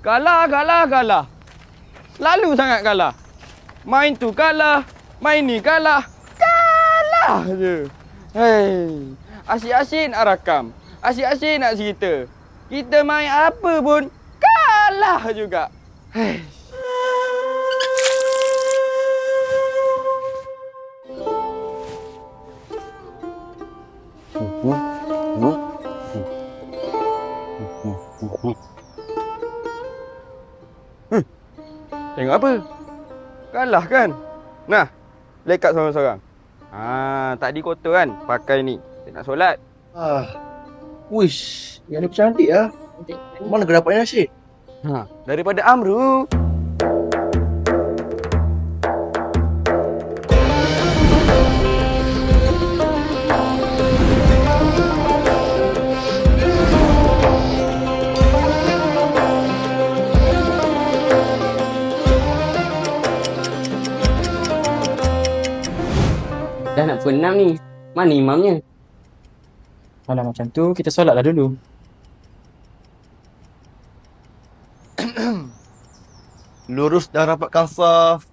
Kalah, kalah, kalah. Selalu sangat kalah. Main tu kalah, main ni kalah. Kalah je. Hei, asyik-asyik nak rakam. Asyik-asyik nak cerita. Kita main apa pun kalah juga. Hei. Tengok apa? Kalah kan? Nah, lekat seorang-seorang. Ah, tadi kotor kan? Pakai ni. Dia nak solat. Ah. Wish, yang ni cantik ah. Mana kau dapatnya Syed? Ha, daripada Amru. Dah nak pukul 6 ni. Mana imamnya? Kalau macam tu, kita solatlah dulu. Lurus dan rapatkan saf.